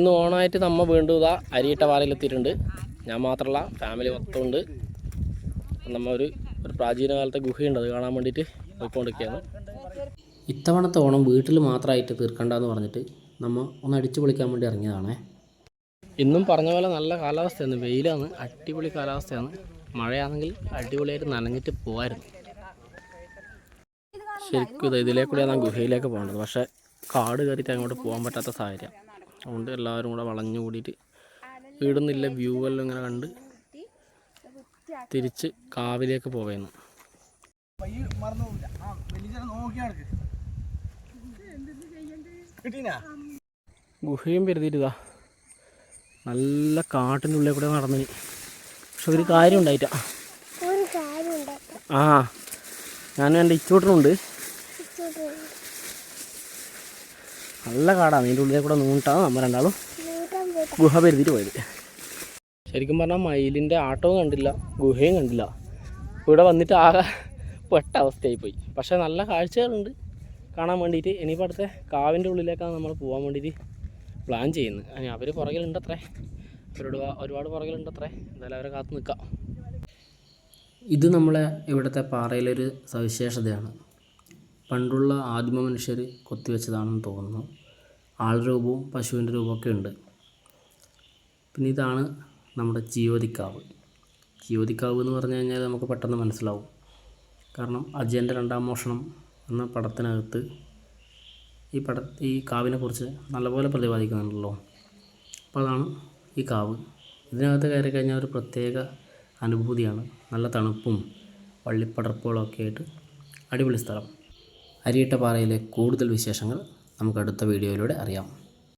ഇന്ന് ഓണായിട്ട് നമ്മ വീണ്ടും ഇതാ അരിയിട്ട വാലയിലെത്തിയിട്ടുണ്ട് ഞാൻ മാത്രമല്ല ഫാമിലി മൊത്തം ഉണ്ട് നമ്മ ഒരു ഒരു പ്രാചീന കാലത്തെ ഗുഹയുണ്ട് അത് കാണാൻ വേണ്ടിയിട്ട് പോയിക്കൊണ്ടിരിക്കുകയാണ്. ഇത്തവണത്തെ ഓണം വീട്ടിൽ മാത്രമായിട്ട് തീർക്കണ്ടെന്ന് പറഞ്ഞിട്ട് നമ്മൾ ഒന്ന് അടിച്ചു പൊളിക്കാൻ വേണ്ടി ഇറങ്ങിയതാണേ. ഇന്നും പറഞ്ഞ പോലെ നല്ല കാലാവസ്ഥയാണ്. വെയിലാണ് അടിപൊളി കാലാവസ്ഥയാണ്. മഴയാണെങ്കിൽ അടിപൊളിയായിട്ട് നനഞ്ഞിട്ട് പോകായിരുന്നു ശരിക്കും ഇത് ഇതിലേക്കൂടെയാണ് ഗുഹയിലേക്ക് പോകേണ്ടത്. പക്ഷേ കാട് കയറിയിട്ട് അങ്ങോട്ട് പോകാൻ പറ്റാത്ത സാഹചര്യം. അതുകൊണ്ട് എല്ലാവരും കൂടെ വളഞ്ഞു കൂടിയിട്ട് വീടുന്നില്ല വ്യൂ എല്ലാം ഇങ്ങനെ കണ്ട് തിരിച്ച് കാവിലേക്ക് പോവേന്നു. ഗുഹയും പെരുതിയിട്ട് നല്ല കാട്ടിന്റെ ഉള്ളിൽ കൂടെ നടന്നിന് പക്ഷെ ഒരു കാര്യം ഉണ്ടായിട്ടാ. ആ ഞാനും എന്റെ ഇച്ചോട്ടനുണ്ട്. നല്ല കാടാണ് അതിന്റെ ഉള്ളിലെ കൂടെ നൂണ്ടാണ് നമ്മൾ രണ്ടാളും ഗുഹ പെരുതിട്ട് പോയത്. ശരിക്കും പറഞ്ഞാൽ മയിലിന്റെ ആട്ടവും കണ്ടില്ല ഗുഹയും കണ്ടില്ല. ഇവിടെ വന്നിട്ട് ആകെ പെട്ട അവസ്ഥയായി പോയി പക്ഷേ നല്ല കാഴ്ചകളുണ്ട് കാണാൻ വേണ്ടിയിട്ട്. ഇനിയിപ്പോൾ അടുത്ത കാവിന്റെ ഉള്ളിലേക്കാണ് നമ്മൾ പോകാൻ വേണ്ടിയിട്ട് പ്ലാൻ ചെയ്യുന്നത്. അതിന് അവർ പുറകിലുണ്ട് അത്രേ അവരോട് ഒരുപാട് പുറകിലുണ്ട് അത്രേ എന്തായാലും അവരെ കാത്തു നിൽക്കാം. ഇത് നമ്മളെ ഇവിടുത്തെ പാറയിലൊരു സവിശേഷതയാണ്. പണ്ടുള്ള ആദിമ മനുഷ്യർ കൊത്തിവെച്ചതാണെന്ന് തോന്നുന്നു. ആൾ ആൾരൂപവും പശുവിന്റെ രൂപമൊക്കെ ഉണ്ട്. പിന്നെ ഇതാണ് നമ്മുടെ ജിയോതിക്കാവ്. ജിയോതിക്കാവ് എന്ന് പറഞ്ഞു കഴിഞ്ഞാൽ നമുക്ക് പെട്ടെന്ന് മനസ്സിലാവും. കാരണം അജയന്റെ രണ്ടാം മോഷണം എന്ന പടത്തിനകത്ത് ഈ പട ഈ കാവിനെ കുറിച്ച് നല്ലപോലെ പ്രതിപാദിക്കുന്നുണ്ടല്ലോ. അപ്പോൾ അതാണ് ഈ കാവ്. ഇതിനകത്ത് കയറി കഴിഞ്ഞാൽ ഒരു പ്രത്യേക അനുഭൂതിയാണ്. നല്ല തണുപ്പും വള്ളിപ്പടർപ്പുകളൊക്കെ ആയിട്ട് അടിപൊളി സ്ഥലം. അരിയിട്ട പാറയിലെ കൂടുതൽ വിശേഷങ്ങൾ നമുക്ക് അടുത്ത വീഡിയോയിലൂടെ അറിയാം.